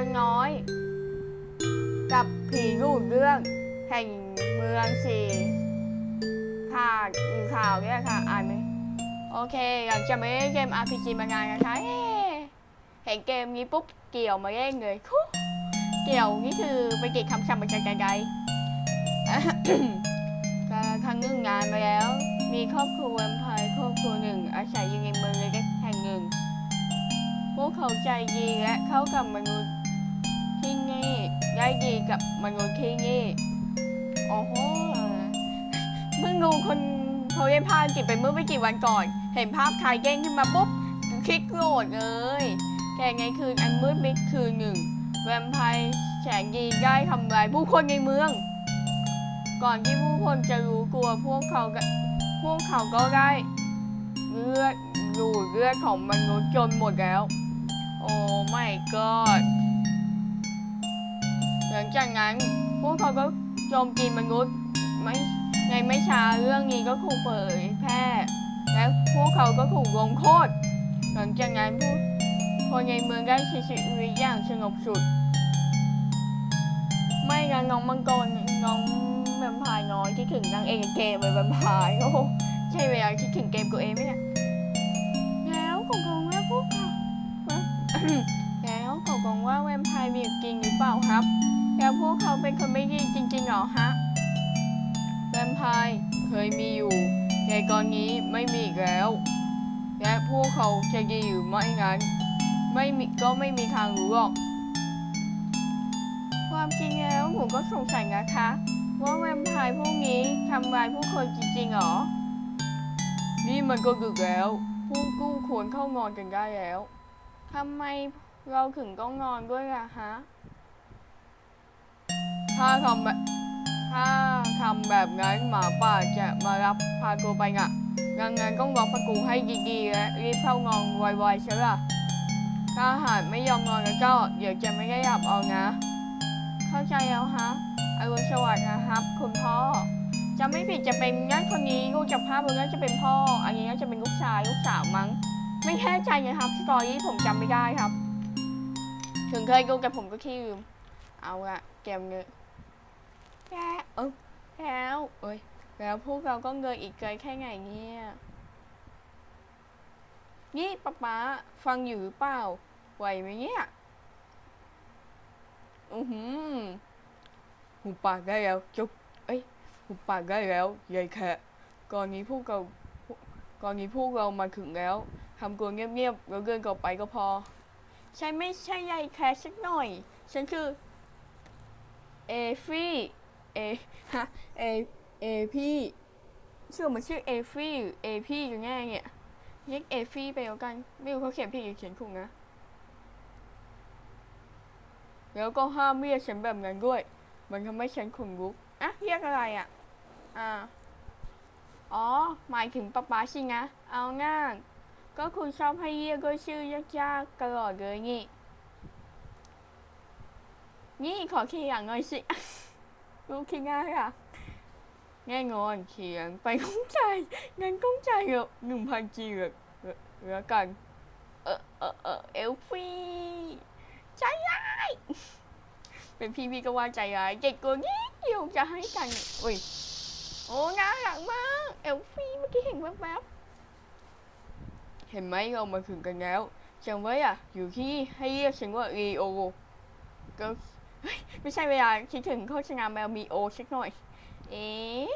มังกรน้อย กับผีรูดเรื่องแห่งเมืองสี่ข่าวหรือข่าวเนี่ยค่ะ อ่านไหมโอเคหลังจากไม่เล่นเกม RPG มานานนะคะเห็นเกมนี้ปุ๊บเกี่ยวมาเล่นเลยคุเกี่ยวนี่คือไปเก็บคำศัพท์มาจากไกลๆก็ครั้งหนึ่งงานมาแล้ว มีครอบครัวแวมไพร์ครอบครัวหนึ่ง อาศัยอยู่ในเมืองเล็กแห่งหนึ่ง พวกเขาใจดีและเข้ากับมนุษย์ ที่นี่ได้ดีกับมนุษย์ที่นี่โอ้โหเพิ่งดูคนเขาได้ภาพจิตไปเมื่อไม่กี่วันก่อน เห็นภาพคายเก้งขึ้นมาปุ๊บคลิกโหลดเลยแต่ไงคืนอันมืดมิดคืนหนึ่งแวมไพร์แสงดีได้ทำลายผู้คนในเมือง ก่อนที่ผู้คนจะรู้กลัวพวกเขาก็พวกเขาก็ได้เลือดดูดเลือดของมนุษย์จนหมดแล้ว โอ้ไม่กอดห ลังจากนั้นพวกเขาก็โจมตีมนุษย์ไม่ในไม่ช้าเรื่องนี้ก็ถูกเผยแพร่ และพวกเขาก็ถูกลงโทษหลังจากนั้นผู้คนในเมืองได้ใช้ชีวิตอย่างสงบสุดไม่งั้นน้องมังกรน้องแวมไพร์น้อยคิดถึงนางเอกเกมเลยแวมไพร์โอ้ใช่เวลาคิดถึงเกมตัวเองไหมเนี่ยแล้วคงคงว่าพวกเขาแล้วเขาบอกว่าแวมไพร์มีอยู่จริงหรือเปล่าครับ แล้วพวกเขาเป็นคนไม่ดีจริงๆหรอฮะแวมไพร์เคยมีอยู่แต่ตอนนี้ไม่มีอีกแล้ว และพวกเขาจะดีหรือไม่งั้น ไม่มีก็ไม่มีทางรู้หรอก ความจริงแล้วผมก็สงสัยนะคะว่าแวมไพร์พวกนี้ทำลายผู้คนจริงๆหรอ นี่มันก็ดึกแล้ว ผู้กู้ควรเข้านอนกันได้แล้วทำไมเราถึงต้องนอนด้วยล่ะฮะ ถ้าทำแบบถ้าทำแบบนั้นหมาป่าจะมารับพาตัวไปงะดังนั้นต้องล็อกประตูให้ดีๆและรีบเข้านอนไวๆใช่ล่ะถ้าหากไม่ยอมนอนแล้วก็เดี๋ยวจะไม่ได้หลับเอานะ เข้าใจแล้วฮะอรุณสวัสดิ์นะครับคุณพ่อจะไม่ผิดจะเป็นงั้นคนนี้ลูกจากภาพมันน่าจะเป็นพ่อ อันนี้น่าจะเป็นลูกชายลูกสาวมั้ง ไม่แน่ใจนะครับสตอรี่ผมจำไม่ได้ครับ ถึงเคยดูแต่ผมก็ขี้ลืม เอาละเกมเงย แย่เออแล้วเอ้ยแล้วพวกเราก็เงยอีกเกยแค่ไงเนี่ยนี่ป๊าป๊าฟังอยู่หรือเปล่า ไหวไหมเนี่ยอือหือหูปากได้แล้วจุบเอ้ยหูปากได้แล้วยายแค่ก่อนนี้พวกเราก่อนนี้พวกเรามาถึงแล้วทำตัวเงียบๆแล้วเดินก่อไปก็พอ ใช่ไม่ใช่ยายแค่สักหน่อย ฉันคือ เอฟี่ เอฮะเอเอพี่ชื่อมันชื่อเอฟี่เอพี่กันแน่เนี่ยเรียกเอฟี่ไปแล้วกัน ไม่รู้เขาเขียนผิดหรือเขียนถูกนะ แล้วก็ห้ามเรียกฉันแบบนั้นด้วย มันทำให้ฉันขนลุกอะเรียกอะไรอะอ่าอ๋อ หมายถึงป๊าป๊าสินะ เอาง่ายก็คุณชอบให้เรียกด้วยชื่อยากๆตลอดเลยนี่ นี่ขอขียนหน่อยสิ รู้คิดง่ายอะ แน่นอนเขียนไปก้องใจเงินก้องใจเหรอหนึ่งพันจีเลยแล้วกัน เออเออเออเอลฟี่ใจร้ายเป็นพี่พี่ก็ว่าใจร้ายเด็กกว่านี้เดียวจะให้กันอุ้ยโอ้น่ารักมากเอลฟี่เมื่อกี้เห็นแวบๆเห็นไหมเรามาถึงกันแล้วจำไว้อะ อยู่ที่ให้เรียกฉันว่าลีโอก็ ไม่ใช่เวลาคิดถึงโฆษณาแมวมีโอสักหน่อย เอ๊ะ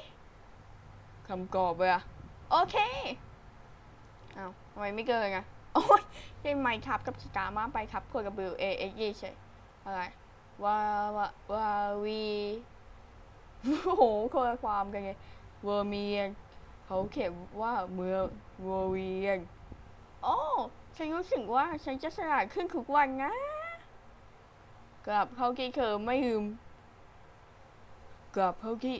คำกรอบเลยอะโอเคเอาทำไมไม่เกินอะโอ้ยเป็นไมค์ครับกับสตาร์มาไปครับกดกับบิวเอเอ็กยี่ใช่อะไรว่าว่าว่าวีโอ้โหคนความกันไงเวอร์เมียนเขาเขียนว่าเมืองเวอร์เวียนโอ้ฉันรู้สึกว่าฉันจะฉลาดขึ้นทุกวันนะ กลับเขาที่เธอไม่ลืมกลับเขาที่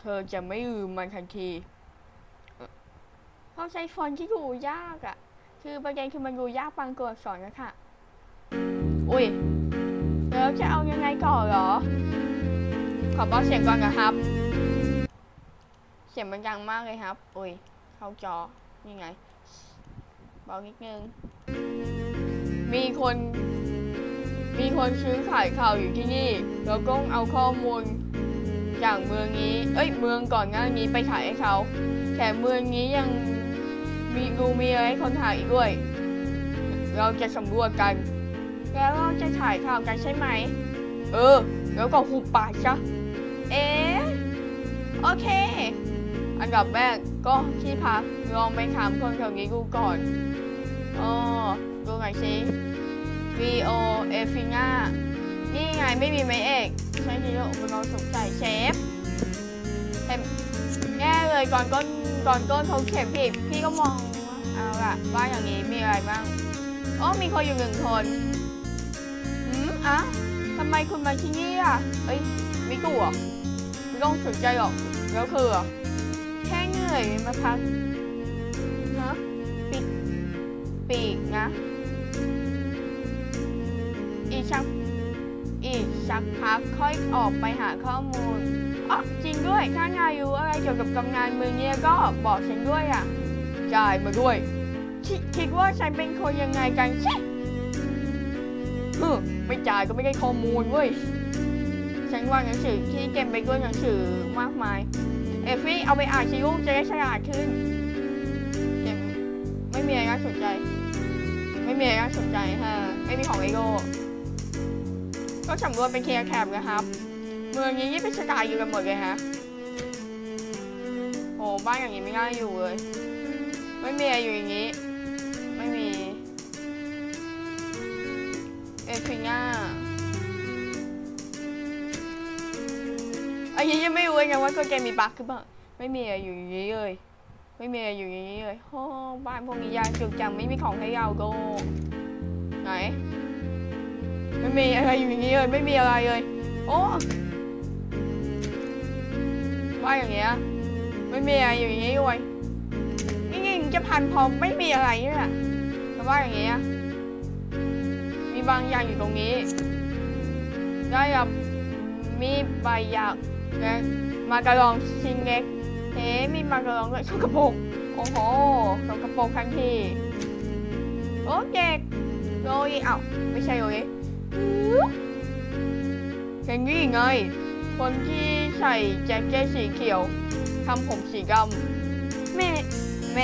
เธอจะไม่ลืมมันทันทีเข้าใจฟอนต์ที่ดูยากอะ่ะ คือประเด็นคือมันดูยากบางตัวอักษรนะคะอุ้ยแล้วจะเอายังไงก่อนเหรอ ขอเบาเสียงก่อนนะครับ เสียงมันดังมากเลยครับ อุ้ย เข้าจอ นี่ไง เบอกนิดนึง มีคน มีคนซื้อขายข่าวอยู่ที่นี่แล้วก็เอาข้อมูลจากเมืองนี้ เอ้ย เมืองก่อนหน้านี้ไปขายให้เขา แถมเมืองนี้ยังมีดูมีอะไรให้คนถ่ายอีกด้วย เราจะสำรวจกัน แล้วเราจะถ่ายข่าวกันใช่ไหม เออ แล้วก็หุบปากซะ เอ๊ะโอเค อันดับแรกก็ที่พักลองไปถามคนแถวนี้ดูก่อนอ๋อดูหน่อยสิ V O เอฟิง่านี่ไงไม่มีไม้เอกใช่ที่เราอุปกรณ์สงสัยเชฟเห็นแง่เลยก่อนก้นก่อนก้นเขาเข็มผิดพี่ก็มองเอาละว่าอย่างนี้มีอะไรบ้างอ๋อมีคนอยู่หนึ่งคนอืมอะทำไมคุณมาที่นี่อะเอ้ยไม่กลัวไม่ต้องสนใจหรอกแล้วคือแค่เหนื่อยมาพัก อีกสักอีกสักพักค่อยออกไปหาข้อมูลอ๋อจริงด้วย ถ้านายรู้อะไรเกี่ยวกับกำงานเมืองเนี่ยก็บอกฉันด้วยอะจ่ายมาด้วยคคิดว่าฉันเป็นคนยังไงกันใช่ฮึไม่จ่ายก็ไม่ได้ข้อมูลเว้ย ฉันว่าหนังสือที่เก็บไปด้วยหนังสือมากมาย เอฟฟี่เอาไปอ่านชิลูกจะได้ฉลาดขึ้นเดี๋ยวไม่มีอะไรน่าสนใจ ไม่มีอะไรน่าสนใจฮะ ไม่มีของเอโก้ ก็สำรวจเป็นเคียร์แคปนะครับ เมืองนี้ยี่เป็นสกายอยู่กันหมดเลยฮะโอ้บ้านอย่างนี้ไม่น่าอยู่เลย ไม่มีอะไรอยู่อย่างนี้ ไม่มี เอฟิง่าอันนี้ยังไม่รู้ไงว่าก็เกมมีบั๊กหรือเปล่าไม่มีอะไรอยู่อย่างนี้เลยไม่มีอะไรอยู่อย่างนี้เลยโอ้บ้านพวกนี้ยากจุกจังไม่มีของให้เราโกไหน ไม่มีอะไรอยู่อย่างนี้เลยไม่มีอะไรเลยโอ้ว่าอย่างเงี้ยไม่มีอะไรอยู่อย่างนี้ด้วยนี่ยิงจะพันพอไม่มีอะไรนี่แหละแต่ว่าอย่างเงี้ยมีบางอย่างอยู่ตรงนี้ได้รับมีใบหยากและมากระลองชิ้นเล็กเอ๊ะมีมากระลองด้วยสกปรกโอ้โหสกปรกทันทีโอเคโรยเอ้าไม่ใช่โรย เห็นนี่ไง คนที่ใส่แจ็คเก็ตสีเขียวทำผมสีดำแหม่แหม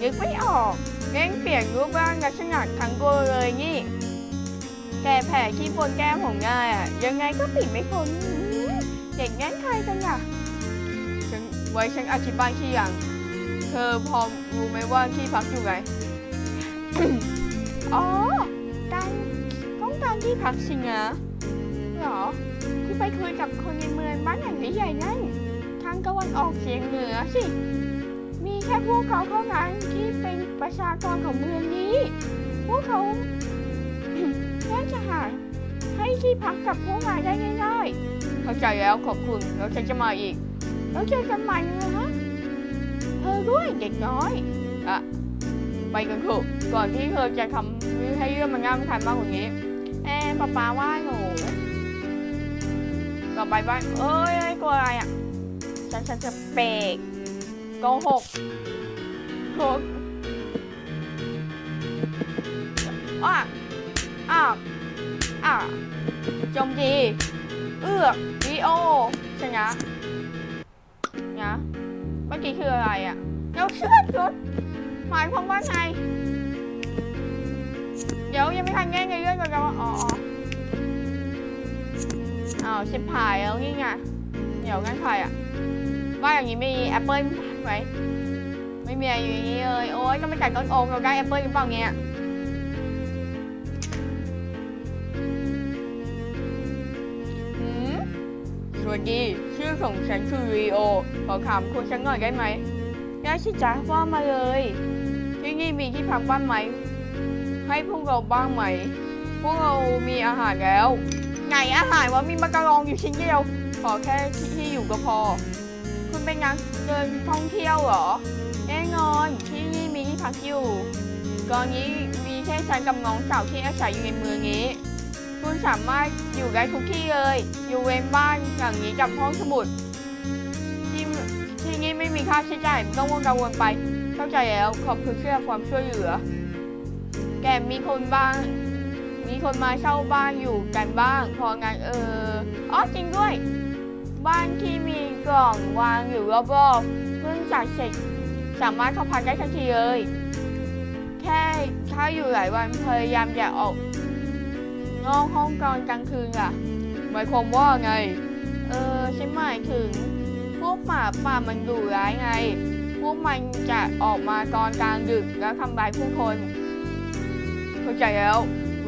นึกไม่ออกเล่นเปลี่ยนรูปร่างลักษณะทั้งตัวเลยนี่แกแผลที่บนแก้มของง่ายอะยังไงก็ปิดไม่พ้นอื้อเด็กงั้นใครกันอะฉันไว้ฉันอธิบายที่อย่าง เธอพอรู้ไหมว่าที่พักอยู่ไหน อ๋อ ที่พักสินะเหรอคุณไปคุยกับคนในเมืองบ้านอย่างใหญ่ๆนั่น ทางตะวันออกเฉียงเหนือสิ มีแค่พวกเขาเท่านั้นที่เป็นประชากรของเมืองนี้ พวกเขาน่าจะหาให้ที่พักกับพวกนายได้ง่ายๆเข้าใจแล้วขอบคุณแล้วฉันจะมาอีก แล้วเจอกันใหม่นะฮะเธอด้วยเด็กน้อยอะไปกันเถอะก่อนที่เธอจะทำให้เรื่องมันง่ายไม่ทันมากกว่านี้ ป๊าป๊าว่าหนูต่อไปบ้านเอ้ยกลัวอะไรอะ ฉันฉันจะเปกโกหกโกอะอะอะจมตีเอือกวีโอชนะนะเมื่อกี้คืออะไรอะเราเชื่อจุดหมายความว่าไง เดี๋ยวยังไม่ทันแง่ไงเรื่องกันว่าอ๋อ ออ้าวชิบหายแล้วนี่ไงเดี๋ยวงั้นใครอะว่าอย่างนี้มีแอปเปิลไหมไม่มีอะไรอย่างนี้เลย โอ๊ยก็ไม่กัดต้นโอ๊กเราได้แอปเปิลหรือเปล่าเนี่ยหืมสวัสดี ชื่อของฉันคือรีโอ ขอถามคุณฉันหน่อยได้ไหมได้สิจ๊ะว่ามาเลย ที่นี่มีที่พักบ้างไหม ให้พวกเราบ้างไหม พวกเรามีอาหารแล้ว ไงอาหารว่ามีมากระรองอยู่ชิ้นเดียว ขอแค่ที่ที่อยู่ก็พอ คุณเป็นงานเดินท่องเที่ยวเหรอแน่นอนที่นี่มีที่พักอยู่ตอนนี้มีแค่ฉันกับน้องสาวที่อาศัยอยู่ในเมืองนี้ คุณสามารถอยู่ได้ทุกที่เลย อยู่เว้นบ้านอย่างนี้กับห้องสมุดที่ที่นี่ไม่มีค่าใช้จ่ายไม่ต้องกังวลไป เข้าใจแล้วขอบคุณที่ให้ความช่วยเหลือ แกมีคนบ้าง มีคนมาเช่าบ้านอยู่กันบ้าง พองั้นเอออ๋อจริงด้วย บ้านที่มีกล่องวางอยู่รอบๆเพิ่งจัดเสร็จสามารถเข้าพักได้ทันทีเลย แค่ถ้าอยู่หลายวันพยายามอย่าออกนอกห้องกอนกลางคืนอะหมายความว่าไง เออฉันหมายถึง พวกหมาป่ามันดุร้ายไง พวกมันจะออกมาตอนกลางดึกแล้วทำร้ายผู้คนเข้าใจแล้ว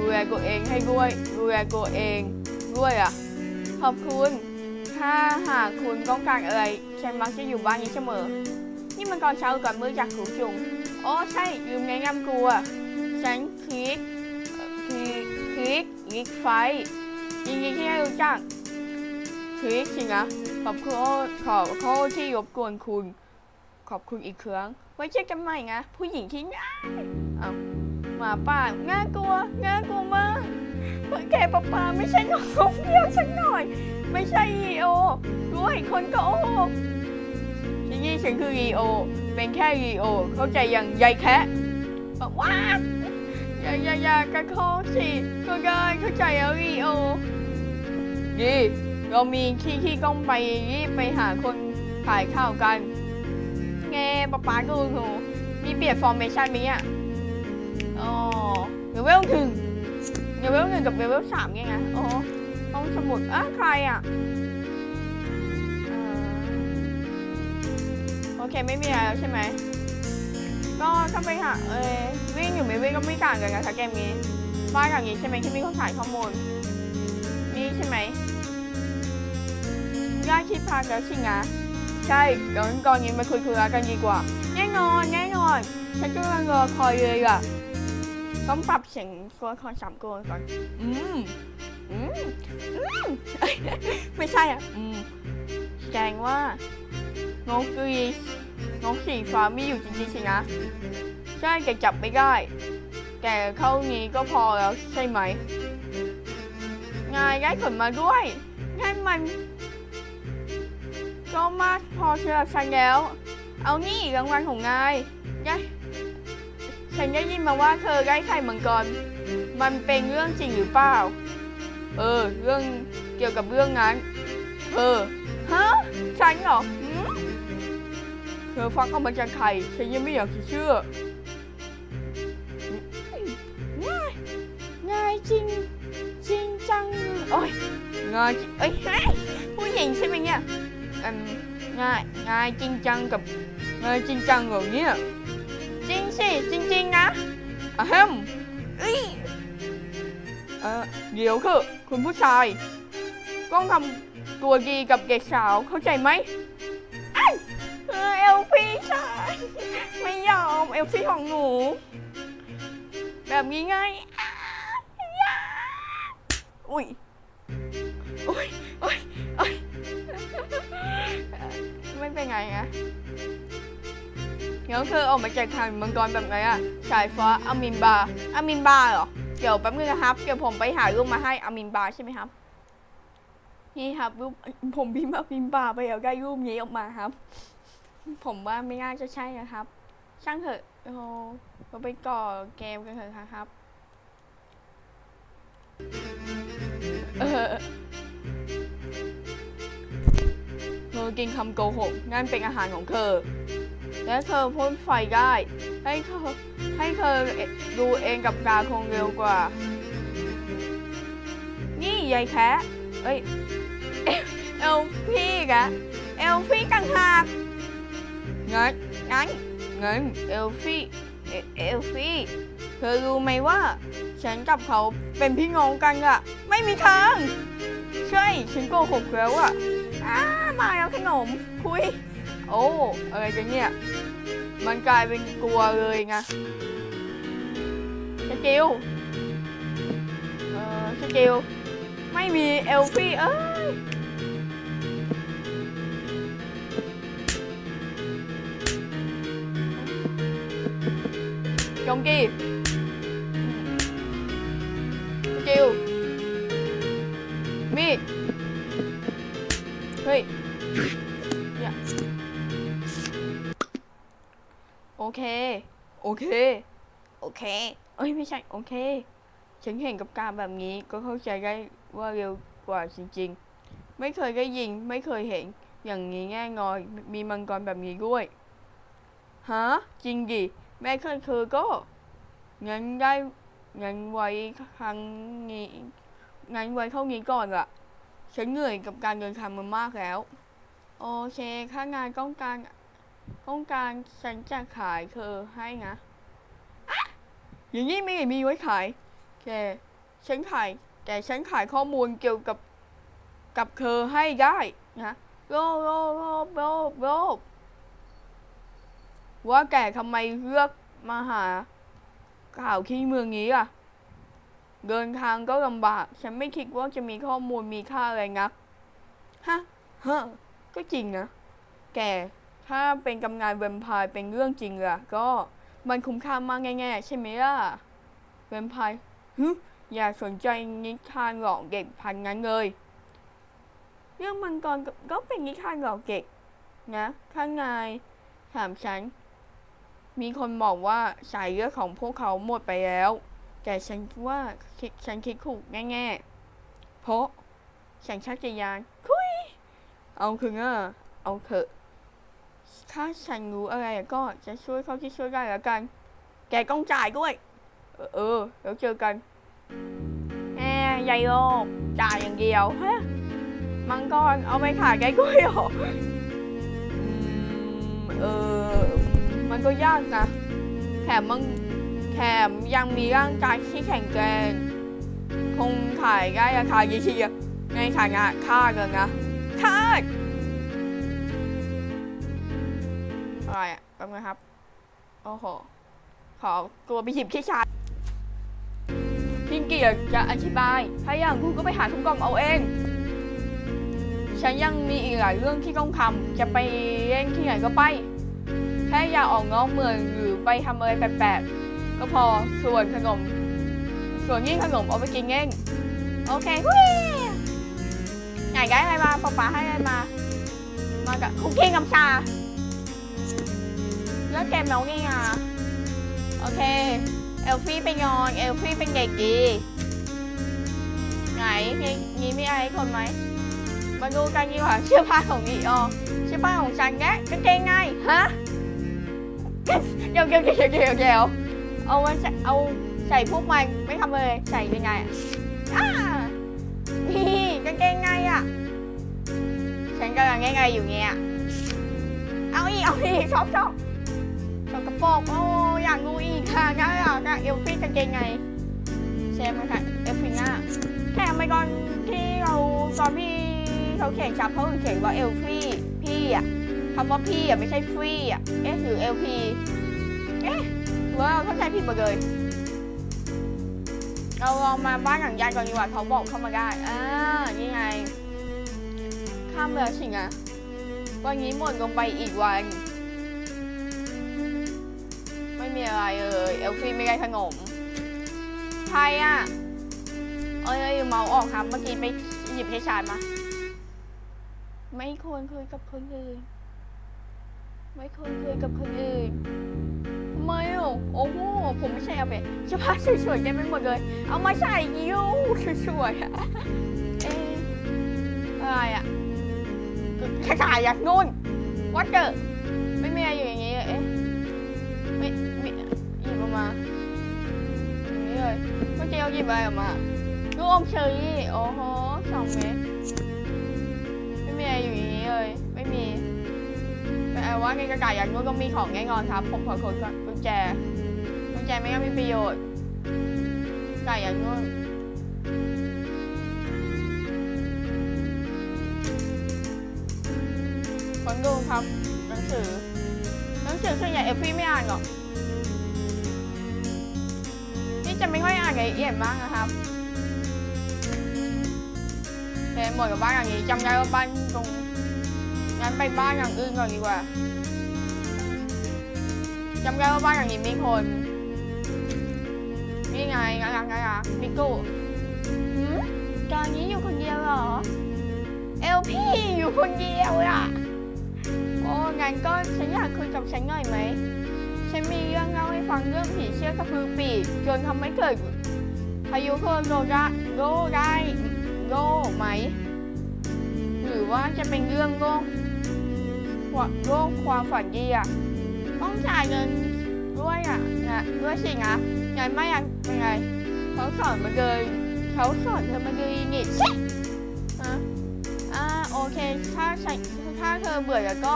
ดูแลตัวเองให้ด้วย ดูแลตัวเองด้วยอะ ขอบคุณ ถ้าหากคุณต้องการอะไร ฉันมักจะอยู่บ้านนี้เสมอ นี่มันตอนเช้าก่อนมื้อจากขูจุงอ๋อใช่ลืมแนะนำกูอะฉันคลิกคลิกคลิกลิกไฟยินดีที่ได้รู้จักคลิกสินะขอบคุณขอโทษที่รบกวนคุณ ขอบคุณอีกครั้ง ไว้เจอกันใหม่นะผู้หญิงที่ง่ายเอา หมาป่าน่ากลัวน่ากลัวมากแกป้าป่าไม่ใช่น้องเดียวสักหน่อย ไม่ใช่ลีโอด้วยคนก็โอ้ที่นี่ฉันคือลีโอ เป็นแค่ลีโอ เข้าใจอย่างใหญ่แค่บอกว่าอย่าอย่าอย่ากระโคกสิก็ได้เข้าใจแล้วลีโอดีเรามีที่ที่ต้องไปรีบไปหาคนถ่ายข่าวกัน ไงป๊าป๊าก็รู้มีเปลี่ยนฟอร์เมชั่นไหมอะ อ๋อเลเวลหนึ่งเลเวลหนึ่งกับเลเวลสามไงไงอ๋อห้องสมุดอะใครอะโอเคไม่มีอะไรแล้วใช่ไหมก็ถ้าไปหาเอ้ยวิ่งอยู่ไม่วิ่งก็ไม่ต่างกันนะคะเกมนี้บ้านอย่างนี้ใช่ไหมที่มีคนถ่ายข้อมูลนี่ใช่ไหมง่ายคิดพานแล้วสิงะใช่เดี๋ยวก่อนนี้มาคุยคุยกันดีกว่าแน่นอนแน่นอนฉันกำลังรอคอยเลยอะ ต้องปรับเสียงตัวละครสามตัวก่อนอืมอืมอืมเอ้ยไม่ใช่อะอืมแสดงว่านกกรีนกสีฟ้ามีอยู่จริงๆสินะ ใช่แต่จับไม่ได้แต่เข้านี้ก็พอแล้วใช่ไหมงายได้ขนมาด้วยงั้นมัน ก็มากพอเชื่อฉันแล้ว เอานี่รางวัลของนายยะ ฉันได้ยินมาว่าเธอได้ไข่มังกร มันเป็นเรื่องจริงหรือเปล่า เออ เรื่องเกี่ยวกับเรื่องนั้น เออ ฮะ ฉันเหรอเธอฟักออกมาจากไข่ฉันยังไม่อยากจะเชื่อ ง่าย ง่ายจริง จริงจัง โอ้ยง่ายเอ้ยเฮ้ยผู้หญิงใช่ไหมเนี่ยอืมง่าย ง่ายจริงจังกับง่ายจริงจังเหรอเนี่ย สิ จริง ๆ นะอะฮัมเอ้ยเออเดี๋ยวคือคุณผู้ชาย ต้องทำตัวดีกับเด็กสาวเข้าใจไหมไอ้ายเออเอลฟี่ชายไม่ยอมเอลฟี่ของหนู แบบนี้ไงอ้ายาอุ้ยอุ้ยอุ้ยอุ้ยไม่เป็นไงอะ เดี๋ยวคือออกมาจากทางมังกรแบบไงอะสายฟ้าอามินบาอามินบาเหรอ เดี๋ยวแป๊บนึงนะครับ เดี๋ยวผมไปหารูปมาให้อามินบาใช่ไหมครับ นี่ครับรูปผมพิมพ์อามินบาไปแล้วได้รูปนี้ออกมาครับ ผมว่าไม่น่าจะใช่นะครับ ช่างเถอะโอ้เราไปก่อเกมกันเถอะครับ เออเธอกินคำโกหกนั่นเป็นอาหารของเธอ และเธอพ่นไฟได้ ให้เธอให้เธอดูเองกับตาคงเร็วกว่า นี่ยายแคะเอ้ย เอลเอลฟี่กะเอลฟี่กังหากงั้นงั้นงั้นเอลฟี่เอเอลฟี่เธอรู้ไหมว่า ฉันกับเขาเป็นพี่น้องกันอะไม่มีทาง ใช่ ฉันโกหกแล้วอะอ้ามาแล้วขนมคุย โอ้อะไรกันเนี่ย มันกลายเป็นกลัวเลยไงสกิลเออสกิลไม่มีเอลฟี่เอ้ยจงกีสกิลมีดเฮ้ย โอโอเค โอเค โอเค เอ้ยไม่ใช่ โอเค ฉันเห็นกับการแบบนี้ก็เข้าใจได้ว่าเร็วกว่าจริงๆ ไม่เคยได้ยินไม่เคยเห็น อย่างนี้แง่งอยมีมังกรแบบนี้ด้วยฮะจริงดิแม่เคยคือก็งั้นได้งั้นไว้ครั้งนี้งั้นไว้เท่านี้ก่อนละฉันเหนื่อยกับการเดินทางมามากแล้ว โอเค ถ้างานต้องการ ต้องการฉันจะขายเธอให้นะอะอย่างนี้ไม่มีไว้ขายแกฉันขาย แต่ฉันขายข้อมูลเกี่ยวกับกับเธอให้ได้นะโลบโลบโลบโลบโลบว่าแกทำไมเลือกมาหาข่าวที่เมืองนี้อะ เดินทางก็ลำบาก ฉันไม่คิดว่าจะมีข้อมูลมีค่าอะไรนัก ฮะ ฮะ ก็จริงนะ แก ถ้าเป็นกำงานแวมไพร์เป็นเรื่องจริงล่ะก็มันคุ้มค่ามากแง่ๆใช่ไหมล่ะแวมไพร์ฮึอย่าสนใจนิทานหลอกเด็กพันนั้นเลย เรื่องมังกรก็ก็เป็นนิทานหลอกเด็กนะข้างในถามฉัน มีคนบอกว่าสายเลือดของพวกเขาหมดไปแล้ว แต่ฉันว่าฉันคิดถูกแง่ๆเพราะฉันชักจะยานคุย เอาคืออะเอาเถอะ ถ้าฉันรู้อะไรก็จะช่วยเขาที่ช่วยได้แล้วกัน แกต้องจ่ายด้วย เออเออแล้วเจอกันแหมยายโลกจ่ายอย่างเดียวฮะมังกรเอาไปขายแกกุ้ยเหรอเออ มันก็ยากนะแถมมังแถมยังมีร่างกายที่แข็งแกร่งคงขายได้ราคายี่สิบในฐานะค่ากันนะค่า อะไรอะแป๊บนึงครับ โอ้โห ขอตัวไปหยิบขี้ชาพิงเกียจะอธิบาย ถ้าอย่างคุณก็ไปหาทุกกล่องเอาเอง ฉันยังมีอีกหลายเรื่องที่ต้องทำ จะไปเล่นที่ไหนก็ไป แค่อย่าออกนอกเมืองหรือไปทำอะไรแปลกๆ ก็พอ ส่วนขนม ส่วนยิ่งขนมเอาไปกินเองโอเคหุ้ยไหนได้อะไรมาป๊าป๊าให้อะไรมา มากับคุกกี้กับชา แล้วเกมน้องนี่อะ โอเค เอลฟี่ไปนอน เอลฟี่เป็นเด็กดีไหนมีมีมีอะไรให้คนไหมมาดูกันดีกว่าเสื้อผ้าของนีออเสื้อผ้าของฉันแกกางเกงไงฮะเดี๋ยวเดี๋ยวเดี๋ยวเดี๋ยวเดี๋ยวเอาไว้ใส่เอาใส่พวกมันไม่ทำเลยใส่ยังไงอะอ่านี่กางเกงไงอะฉันกำลังง่ายๆอยู่เงี้ยเอาอีกเอาอีกชอบชอบ ชอกโอ้อยากดูอีกค่ะงั้นอยากอะเอลฟี่กางเกงไงใช่ไหมคะเอลฟี่หน้าแค่ไม่ก่อนที่เราตอนพี่เขาเขียนชับเขาเขียนว่าเอลฟี่พี่อะคำว่าพี่อะไม่ใช่ฟรีอะเอ๊ะหรือเอลพีเอ๊ะว่าเราเข้าใจผิดไปเลยเราลองมาบ้านหลังยายก่อนดีกว่าเขาบอกเข้ามาได้อ่านี่ไง ข้ามแล้วสิงอะวันนี้หมดลงไปอีกวัน มีอะไรเลยเอลฟี่ไม่ได้ขนมใครอะเอ้ยเอ้ยเมาออกครับ เมื่อกี้ไปหยิบให้ชายมา ไม่ควรคุยกับคนอื่น ไม่ควรคุยกับคนอื่นทำไมอะโอ้โห ผมไม่ใช่เอาไปเสื้อผ้าสวยๆเต็มไปหมดเลย เอามาใส่ยิ้วสวยๆอะเอ๊ะอะไรอะขายายอยางนู่นวัดเจอ มาอย่างนี้เลยเมื่อกี้เอาหยิบอะไรออกมาลูกอมเชอรี่โอ้โหสองเม็ดไม่มีอะไรอยู่อย่างนี้เลยไม่มีแต่ว่าในกระต่ายอยางนู้นก็มีของแน่นอนครับ ผมขอคนก่อนกุญแจกุญแจไม่งั้นมีประโยชน์ไก่อยางนู้นคนดูครับหนังสือหนังสือส่วนใหญ่เอฟฟี่ไม่อ่านหรอก จะไม่ค่อยอ่านละเอียดมากนะครับแต่หมดกับบ้านอย่างนี้จำได้ว่าบ้านตรงงั้นไปบ้านอย่างอื่นก่อนดีกว่าจำได้ว่าบ้านอย่างนี้มีคนนี่ไงงานงางามิกุหืมตอนนี้อยู่คนเดียวเหรอ เอลพี่อยู่คนเดียวอะโอ้งั้นก็ฉันอยากคุยกับฉันหน่อยไหม ฉันมีเรื่องเล่าให้ฟังเรื่องผีเชือกกระพือปีกจนทำให้เกิดพายุโคโรนาโรได้โรไหม หรือว่าจะเป็นเรื่องโรคโรคความฝันดีอะต้องจ่ายเงินด้วยอะนะด้วยสินะงั้นไม่ยังเป็นไงเขาสอนมาเลยเขาสอนเธอมาเลยนี่ฮะอ่าโอเค ถ้าฉันถ้าเธอเบื่อแล้วก็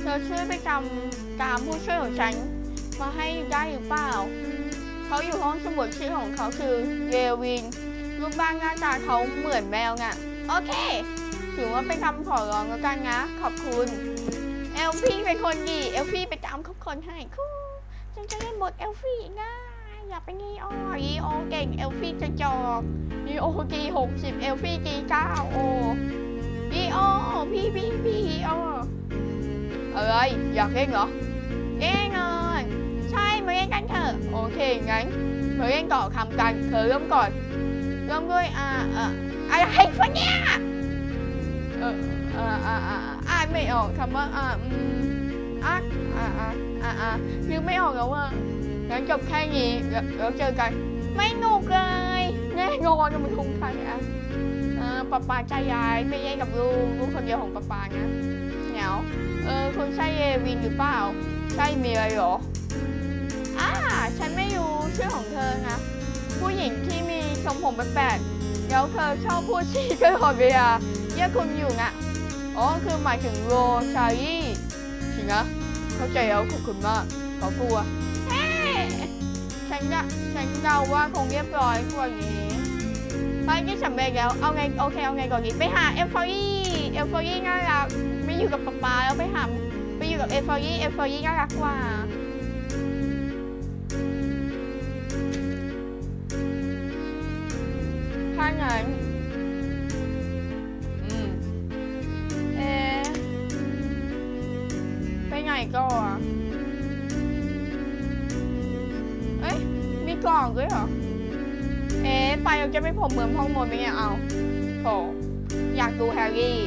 เธอช่วยไปจำตามผู้ช่วยของฉัน มาให้ได้หรือเปล่า เขาอยู่ห้องสมุดชื่อของเขาคือเรวิน รูปร่างหน้าตาเขาเหมือนแมวไงโอเค ถือว่าเป็นคำขอร้องแล้วกันนะ ขอบคุณ เอลฟี่เป็นคนดี เอลฟี่ไปตามทุกคนให้คู่ฉันจะเล่นบทเอลฟี่นะอย่ากเป็นนีโออีโอเก่ง เอลฟี่จะจอกนีโอกีหกสิบเอลฟี่กีเก้าโออีโอพี่พี่พี่โออะไร อยากเล่นเหรอเล่นเงิ โอเคงั้นมาเล่นต่อคำกันเธอเริ่มก่อน เริ่มด้วยอ่าอ่าอะไรฟะเนี่ยเอออ่าอ่าอ่าอ่าไม่ออกคำว่าอ่าอืมอะอ่าอ่าอ่าอ่านึกไม่ออกแล้วว่างั้นจบแค่นี้แล้วแล้วเจอกัน ไม่หนุกเลยแน่นอนจะมาทุงใครอะเออป้าป้าใจยายไม่แย่งกับลูกลูกคนเดียวของป้าป้านะเหงาเออคุณใช่เอวินหรือเปล่า ใช่เมียเหรอ ฉันไม่รู้ชื่อของเธอนะ ผู้หญิงที่มีทรงผมแปลกๆแล้วเธอชอบพูดชี้ตลอดเวลาเรียกคุณอยู่นะอ๋อคือหมายถึงโรชายี่สินะเข้าใจแล้วขอบคุณมากขอกลัวฉันจะฉันเดาว่าคงเรียบร้อยกว่านี้ไปที่สำเร็จแล้วเอาไงโอเคเอาไงก่อนดีไปหาเอลฟอรี่เอลฟอรี่น่ารักไม่อยู่กับป๊าป๊าแล้วไปหาไปอยู่กับเอลฟอรี่เอลฟอรี่น่ารักกว่า ถ้างั้น อืม เอะไปไหนก็อะเอ้ย มีกล่องด้วยเหรอ เอ๊ไปเราจะไม่ผมเหมือนห้องมนไหมเนี่ยเอาโถอยากดูแฮร์รี่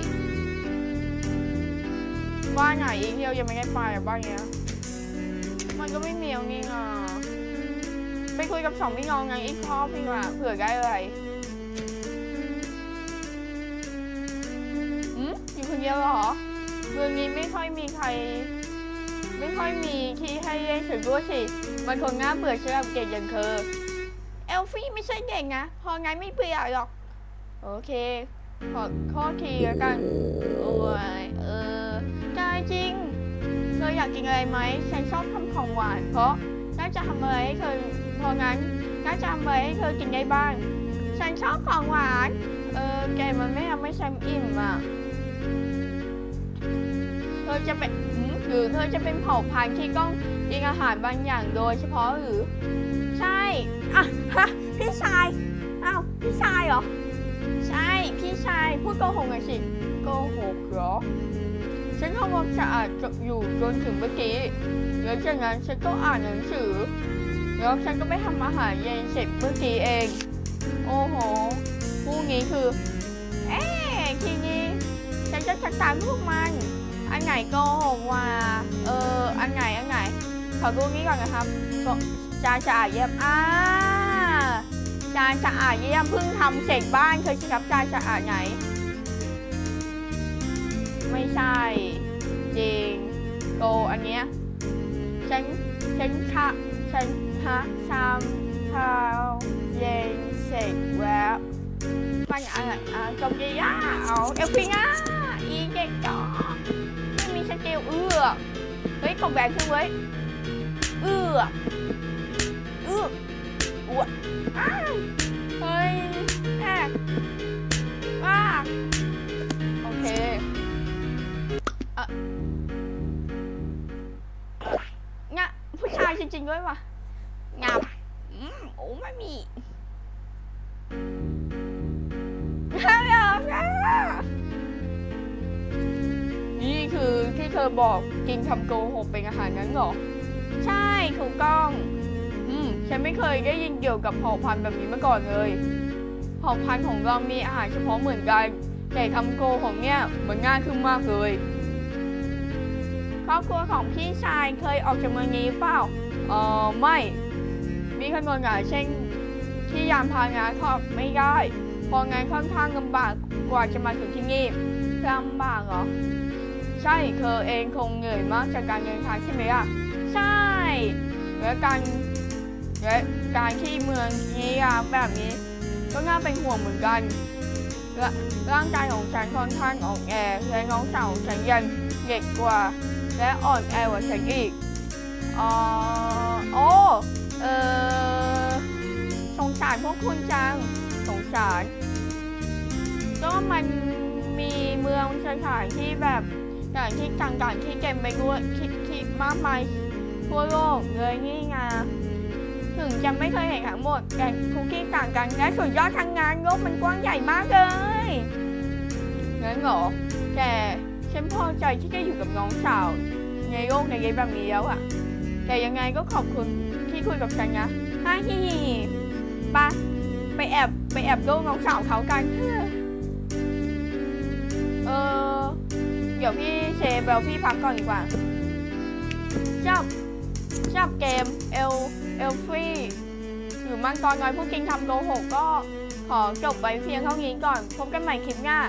บ้านไหนอีกที่เรายังไม่ได้ไปอะบ้านเนี้ย มันก็ไม่มีเอานี่อะไปคุยกับสองพี่น้องไงอีกครอบพี่ว่าเผื่อได้อะไร เดียวเหรอเมืองนี้ไม่ค่อยมีใคร ไม่ค่อยมีที่ให้เล่นสือด้วยสิ มันคงน่าเบื่อสำหรับเก่งอย่างเธอ เอลฟี่ไม่ใช่เก่งนะ พอไงไม่เบื่อหรอก โอเค ขอข้อทีแล้วกัน โอ้ย เออได้จริง เธออยากกินอะไรไหม ฉันชอบทำของหวาน เพราะน่าจะทำอะไรให้เธอพราะงั้นน่าจะทำอะไรให้เธอกินได้บ้าง ฉันชอบของหวาน เออ แกมันไม่ทำให้ฉันอิ่มอะ อจะเป็นหรือเธอจะเป็นเผ่าพันธุ์ที่ต้องกินอาหารบางอย่างโดยเฉพาะหรือ ใช่อะฮะพี่ชายอ้าวพี่ชายเหรอ ใช่พี่ชายพูดโกหกหน่อยสิโกหกเหรอฉันทำความสะอาดอยู่จนถึงเมื่อกี้แล้วจากนั้นฉันก็อ่านหนังสือ แล้วฉันก็ไปทำอาหารเย็นเสร็จเมื่อกี้เอง โอ้โหพรุ่งนี้คือ เอ๊ะทีนี้ฉันจะจัดการพวกมัน อันไหนโกหกว่าเอออันไหนอันไหนขอดูนี้ก่อนนะครับจานสะอาดเยี่ยมอ่าจานสะอาดเยี่ยมเพิ่งทำเสร็จบ้านเคยสิครับจานสะอาดไหน ไม่ใช่จริงโกอันเนี้ยฉันฉันคะฉันฮะชามข้าวเย็นเสร็จแล้วมันอะไรอะจงยีอะเอาเอลฟิงอะอีเด็กจอ เฮ้ยกล่องแบกขึ้นเว้ยเอื้อเอื้ออ้วอ้าวเฮ้ยแอกว้าโอเคเอ่องะผู้ชายจริงๆด้วยว่ะงับอืมโอ้ไม่มี เธอบอกกินคำโกหกเป็นอาหารนั้นเหรอ ใช่ถูกต้อง อืม ฉันไม่เคยได้ยินเกี่ยวกับเผ่าพันธุ์แบบนี้มาก่อนเลย เผ่าพันธุ์ของเรามีอาหารเฉพาะเหมือนกัน แต่คำโกของเนี่ยมันง่ายขึ้นมากเลย ครอบครัวของพี่ชายเคยออกจากเมืองนี้เปล่าเออไม่ มีขนวนงานเช่นที่ยามพางานเข้าไม่ได้เพองานค่อนข้างลำบากกว่าจะมาถึงที่นี่ลำบากเหรอ ใช่เธอเองคงเหนื่อยมากจากการเดินทางใช่ไหมล่ะ ใช่ และการและการที่เมืองนี้ยามแบบนี้ ก็น่าเป็นห่วงเหมือนกันและร่างกายของฉันค่อนข้างอ่อนแอและน้องสาวของฉันยังเด็กกว่า และอ่อนแอกว่าฉันอีกอ๋อโอ้เออสงสารพวกคุณจังสงสารก็มันมีเมืองสถานที่แบบ อย่างที่ต่างๆที่เต็มไปด้วยที่มากมายทั่วโลกเลยนี่ไงถึงจะไม่เคยเห็นทั้งหมดแต่ทุกที่ต่างกันและสุดยอดทางงานโลกมันกว้างใหญ่มากเลยงั้นเหรอแต่ฉันพอใจที่จะอยู่กับน้องสาวในโลกในเย็แบบนี้แล้วอะแต่ยังไงก็ขอบคุณที่คุยกับฉันนะฮ่าฮิฮิไปะไปแอบไปแอบโลกน้องสาวเขากัน เออ ดี๋ยวพี่เชฟเบลพี่พักก่อนดีกว่า ชอบ ชอบเกมเอลเอลฟี่หรือมังกรน้อยผู้กิงทำโกหกก็ขอจบไว้เพียงเท่านี้ก่อน พบกันใหม่คลิปหน้า